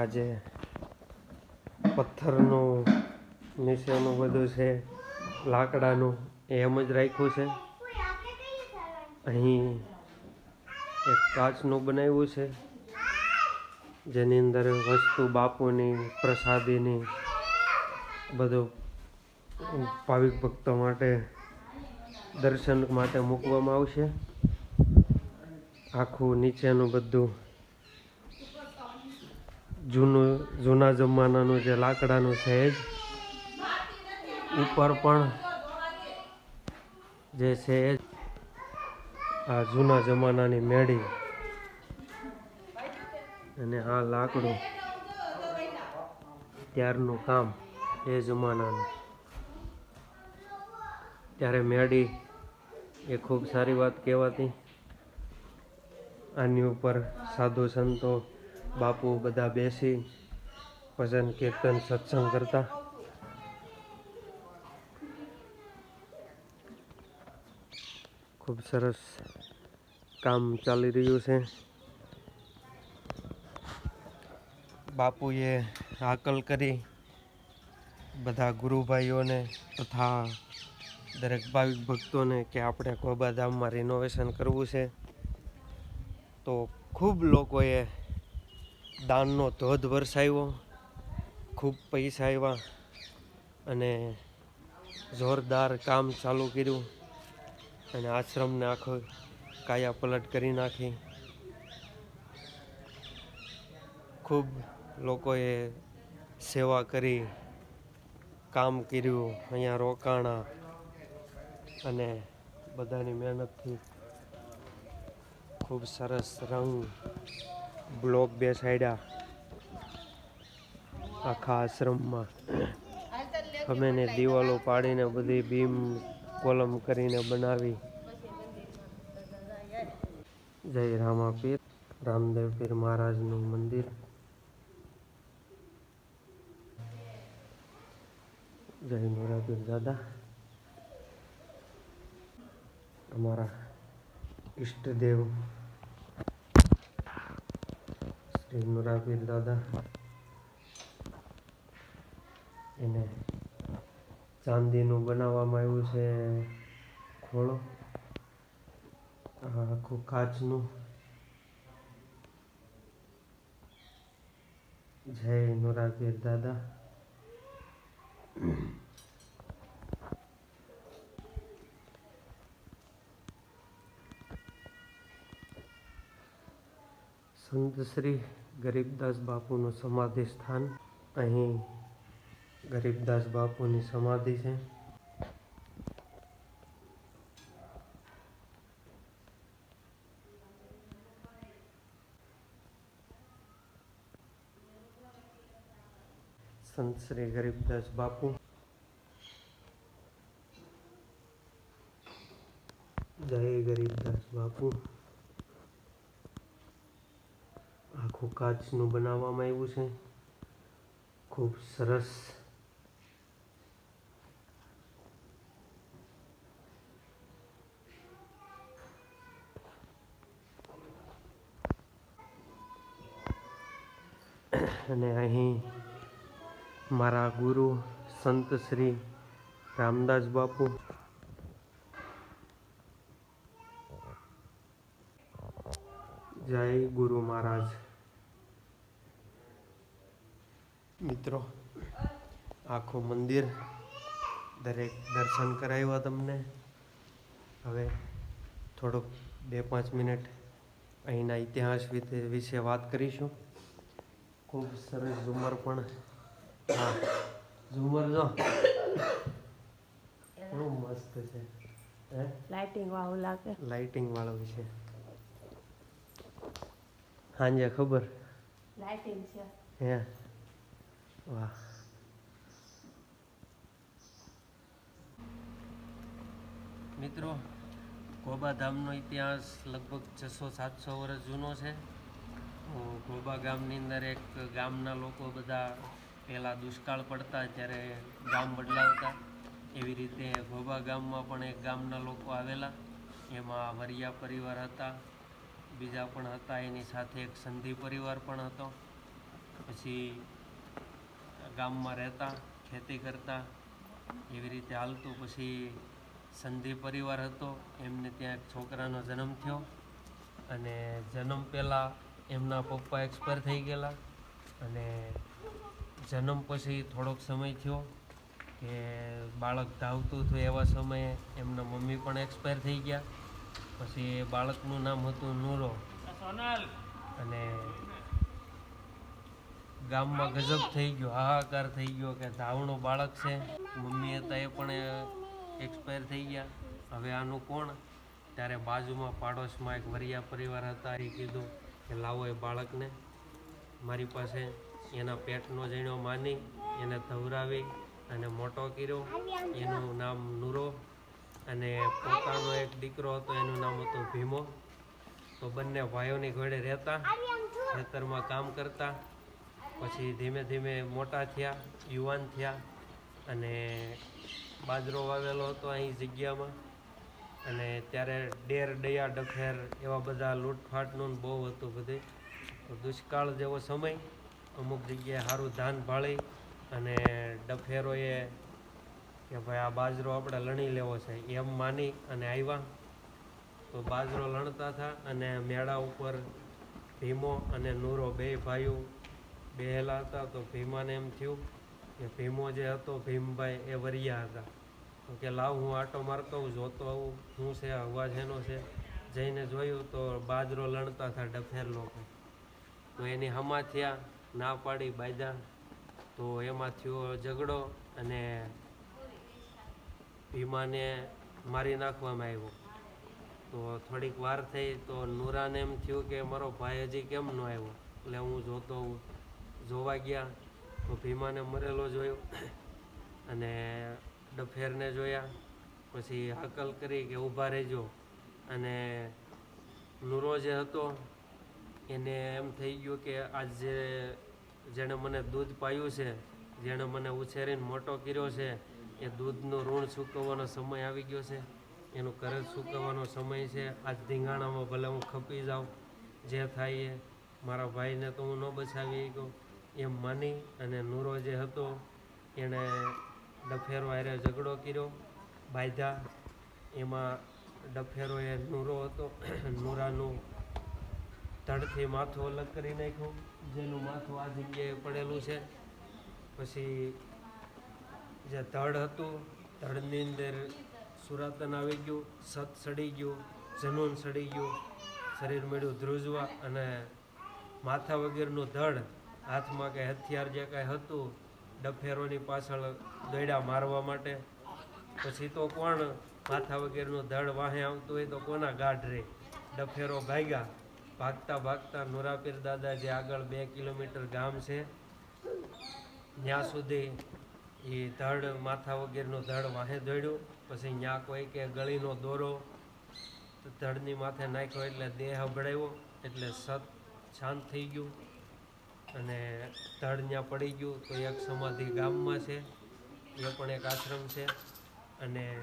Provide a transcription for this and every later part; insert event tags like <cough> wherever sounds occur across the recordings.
આ જે પથ્થરનું નીચેનું બધું છે, લાકડાનું એમ જ રાખ્યું છે. અહીં એક કાચનું બનાવ્યું છે, જેની અંદર વસ્તુ બાપુની, પ્રસાદીની, બધું ભાવિક ભક્તો માટે, દર્શન માટે મૂકવામાં આવશે. આખું નીચેનું બધું જૂનું, જૂના જમાનાનું જે લાકડાનું છે જ ઉપર પણ જે છે આ જૂના જમાનાની મેળી અને આ લાકડું ત્યારનું કામ એ જમાનાનું. ત્યારે મેળી એ ખૂબ સારી વાત કહેવાતી. આની ઉપર સાધુ સંતો બાપુ બધા બેસી ભજન, કીર્તન, સત્સંગ કરતા. ખૂબ સરસ કામ ચાલી રહ્યું છે. બાપુએ હાકલ કરી બધા ગુરુભાઈઓને તથા દરેક ભાવિક ભક્તોને કે આપણે કોબા ધામમાં રિનોવેશન કરવું છે. તો ખૂબ લોકોએ દાનનો ધોધ વરસાવ્યો, ખૂબ પૈસા આવ્યા અને જોરદાર કામ ચાલુ કર્યું અને આશ્રમને આખો કાયા પલટ કરી નાખી. ખૂબ લોકોએ સેવા કરી, કામ કર્યું, અહીંયા રોકાણા અને બધાની મહેનતથી ખૂબ સરસ રંગ બ્લોક બેસાડ્યા આખા આશ્રમમાં. અમે ને દિવાલો પાડીને બધી બીમ કોલમ કરીને બનાવી. જય રામાપીર, રામદેવ પીર મહારાજનું મંદિર. જય મોરાપીર દાદા. અમારા ઈષ્ટદેવ શ્રી મોરાપીર દાદા એને ચાંદીનું બનાવવામાં આવ્યું છે ખોળો. આખું કાચનું. જય મોરાપીર દાદા સંત શ્રી ગરીબદાસ બાપુનું સમાધિ સ્થાન. અહીં ગરીબદાસ બાપુની સમાધિ છે. સંત શ્રી ગરીબદાસ બાપુ. જય ગરીબદાસ બાપુ. આખું કાચનું બનાવવામાં આવ્યું છે. ખૂબ સરસ. અને અહીં મારા ગુરુ સંત શ્રી રામદાસ બાપુ જય ગુરુ મહારાજ. મિત્રો આખું મંદિર દરેક દર્શન કરાવ્યા તમને. હવે થોડુંક બે પાંચ મિનિટ અહીંના ઇતિહાસ વિશે વિશે વાત કરીશું. ખૂબ સરસ ઝુમર પણ. હા ઝુમર જો. બહુ મસ્ત છે લાઇટિંગ વાળું લાગે. લાઇટિંગ વાળું છે. સાંજે ખબર? લાઇટિંગ છે. હે. વાહ. મિત્રો ગોબા ધામનો ઇતિહાસ લગભગ છસો સાતસો વર્ષ જૂનો છે. ગોબા ગામની અંદર એક ગામના લોકો બધા પહેલાં દુષ્કાળ પડતા ત્યારે ગામ બદલાવતા. એવી રીતે ગોબા ગામમાં પણ એક ગામના લોકો આવેલા. એમાં વરિયા પરિવાર હતા. બીજા પણ હતા, એની સાથે એક સંધિ પરિવાર પણ હતો. પછી ગામમાં રહેતા, ખેતી કરતા, એવી રીતે હાલતું. પછી સંધિ પરિવાર હતો, એમને ત્યાં એક છોકરાનો જન્મ થયો અને જન્મ પહેલાં એમના પપ્પા એક્સપાયર થઈ ગયેલા અને જન્મ પછી થોડોક સમય થયો કે બાળક ધાવતું હતું એવા સમયે એમના મમ્મી પણ એક્સપાયર થઈ ગયા. પછી એ બાળકનું નામ હતું નૂરો. અને ગામમાં ગજબ થઈ ગયો હાહાકાર થઈ ગયો કે ધાવણો બાળક છે. મમ્મી હતા એ પણ એક્સપાયર થઈ ગયા. હવે આનું કોણ? ત્યારે બાજુમાં પાડોશમાં એક વરિયા પરિવાર હતા એ કીધું કે લાવો એ બાળકને. મારી પાસે એના પેટનો જણ્યો માની એને ધવરાવી અને મોટો કર્યો. એનું નામ નૂરો. અને પોતાનો એક દીકરો હતો, એનું નામ હતું ભીમો. તો બંને ભાઈઓની ઘોડે રહેતા, ખેતરમાં કામ કરતા. પછી ધીમે ધીમે મોટા થયા, યુવાન થયા અને બાજરો વાવેલો હતો અહીં જગ્યામાં. અને ત્યારે ડેર ડયા ડફેર એવા બધા લૂંટફાટનું બહુ હતું બધું. દુષ્કાળ જેવો સમય, અમુક જગ્યાએ સારું ધાન ભાળી અને ડફેરોએ કે ભાઈ આ બાજરો આપણે લણી લેવો છે, એમ માની અને આવ્યા તો બાજરો લણતા હતા અને મેળા ઉપર ભીમો અને નૂરો બે ભાઈઓ બેહેલા હતા. તો ભીમાને એમ થયું કે ભીમો જે હતો, ભીમભાઈ એ વરિયા હતા. તો કે લાવ હું આટો મારતો હું જોતો આવું, શું છે, અવાજ એનો છે? જઈને જોયું તો બાજરો લણતા હતા ડફેર લોકો. તો એની હમા થયા, ના પાડી બાયદા તો એમાં થયો ઝઘડો અને ભીમાને મારી નાખવામાં આવ્યો. તો થોડીક વાર થઈ તો નૂરાને એમ થયું કે મારો ભાઈ હજી કેમ ન આવ્યો? એટલે હું જોતો, જોવા ગયા તો ભીમાને મરેલો જોયો <coughs> અને ડફેરને જોયા. પછી હકલ કરી કે ઊભા રહેજો. અને નૂરો જે હતો એને એમ થઈ ગયું કે આજ જેણે મને દૂધ પાયું છે, જેણે મને ઉછેરીને મોટો કર્યો છે એ દૂધનો ઋણ ચૂકવવાનો સમય આવી ગયો છે. એનું કરજ સૂકવવાનો સમય છે. આજ ધીંગાણામાં ભલે હું ખપી જાઉં, જે થાય એ મારા ભાઈને તો હું ન બચાવી ગયો એમ માની અને નૂરો જે હતો, એણે ડફેરો હારે ઝઘડો કર્યો, બાંધ્યા. એમાં ડફેરો એ નૂરો હતો, નૂરાનું ધડથી માથું અલગ કરી નાખ્યું. જેનું માથું આ જગ્યાએ પડેલું છે. પછી જે ધડ હતું ધડની અંદર સુરાતન આવી ગયું, સત સડી ગયું, જનૂન સડી ગયું, શરીર મળ્યું ધ્રુજવા અને માથા વગેરેનું ધડ, હાથમાં કંઈ હથિયાર જે કાંઈ હતું, ડફેરોની પાછળ દોડ્યા મારવા માટે. પછી તો કોણ માથા વગેરેનું ધડ વાહે આવતું હોય તો કોના ગાઢ રે? ડફેરો ભાગ્યા. ભાગતા ભાગતા નોરાપીર દાદા જે આગળ બે કિલોમીટર ગામ છે, ત્યાં સુધી એ ધડ, માથા વગેરેનો ધડ વાહે દોડ્યો. પછી ત્યાં કોઈ કે ગળીનો દોરો ધડની માથે નાખ્યો એટલે દેહ અભડાયો, એટલે સત શાંત થઈ ગયું. અને ધડ ત્યાં પડી ગયું, તો એક સમાધિ ગામમાં છે. એ પણ એક આશ્રમ છે. અને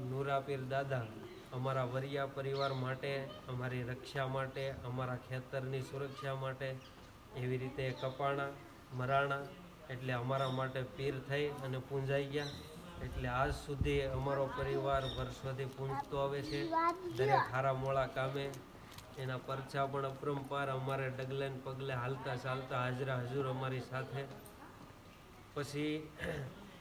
નૂરાપીર દાદા અમારા વરિયા પરિવાર માટે, અમારી રક્ષા માટે, અમારા ખેતરની સુરક્ષા માટે એવી રીતે કપાણા, મરાણા એટલે અમારા માટે પીર થઈ અને પૂંજાઈ ગયા. એટલે આજ સુધી અમારો પરિવાર વર્ષોથી પૂંજતો આવે છે. દરેક હારા મોળા કામે એના પરચા પણ અપરંપાર અમારે ડગલે પગલે હાલતા ચાલતા હાજરા હજુર અમારી સાથે. પછી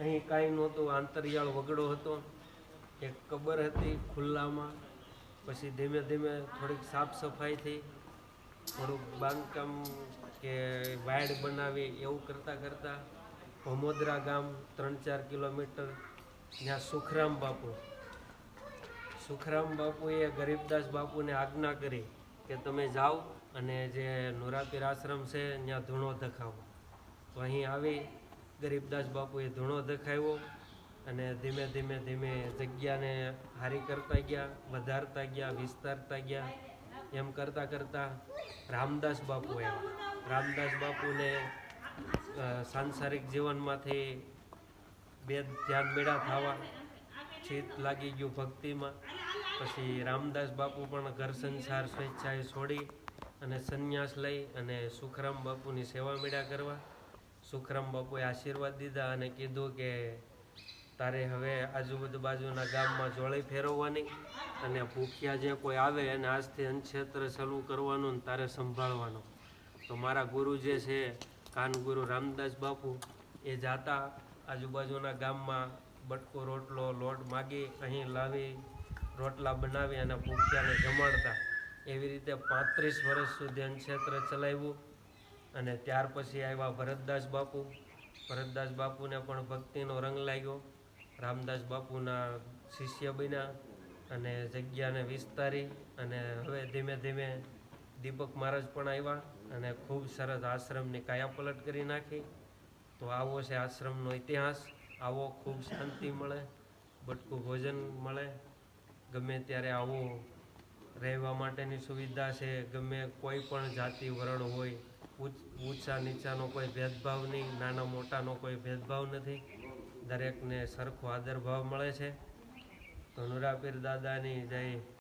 અહીં કાંઈ નહોતું, આંતરિયાળ વગડો હતો. એક કબર હતી ખુલ્લામાં. પછી ધીમે ધીમે થોડીક સાફ સફાઈ થઈ. થોડુંક બાંધકામ કે વાડ બનાવી એવું કરતાં કરતાં ભમોદરા ગામ ત્રણ ચાર કિલોમીટર ત્યાં સુખરામ બાપુ. સુખરામ બાપુએ ગરીબદાસ બાપુને આજ્ઞા કરી કે તમે જાઓ અને જે નોરાપીર આશ્રમ છે ત્યાં ધૂણો ધખાવો. તો અહીં આવી ગરીબદાસ બાપુએ ધૂણો ધખાવ્યો અને ધીમે ધીમે ધીમે જગ્યાને હારી કરતા ગયા, વધારતા ગયા, વિસ્તારતા ગયા. એમ કરતાં કરતાં રામદાસ બાપુ આવ્યા રામદાસ બાપુને સાંસારિક જીવનમાંથી બે ધ્યાન મેળા થવા ચિત્ત લાગી ગયું ભક્તિમાં. પછી રામદાસ બાપુ પણ ઘર સંસાર સ્વેચ્છાએ છોડી અને સંન્યાસ લઈ અને સુખરામ બાપુની સેવા મેળા કરવા. સુખરામ બાપુએ આશીર્વાદ દીધા અને કીધું કે, તારે હવે આજુબાજુ બાજુના ગામમાં જોળી ફેરવવાની અને ભૂખ્યા જે કોઈ આવે એને આજથી અનક્ષેત્ર ચાલુ કરવાનું તારે સંભાળવાનું. તો મારા ગુરુ જે છે, કાન ગુરુ રામદાસ બાપુ, એ જાતા આજુબાજુના ગામમાં બટકો, રોટલો, લોટ માગી, અહીં લાવી, રોટલા બનાવી અને ભૂખ્યાને જમાડતા. એવી રીતે પાંત્રીસ વર્ષ સુધી ક્ષેત્ર ચલાવ્યું અને ત્યાર પછી આવ્યા ભરતદાસ બાપુ. ભરતદાસ બાપુને પણ ભક્તિનો રંગ લાગ્યો. રામદાસ બાપુના શિષ્ય બન્યા અને જગ્યાને વિસ્તારી અને હવે ધીમે ધીમે દીપક મહારાજ પણ આવ્યા. અને ખૂબ સરસ આશ્રમની કાયાપલટ કરી નાખી. તો આવો છે આશ્રમનો ઇતિહાસ. આવો ખૂબ શાંતિ મળે, બટકું ભોજન મળે. ગમે ત્યારે આવો રહેવા માટેની સુવિધા છે, ગમે કોઈ પણ જાતિ વરણ હોય ઊંચા નીચાનો કોઈ ભેદભાવ નહીં, નાના મોટાનો કોઈ ભેદભાવ નથી. દરેકને સરખો આદરભાવ મળે છે. તો નુરાપીર દાદાની જય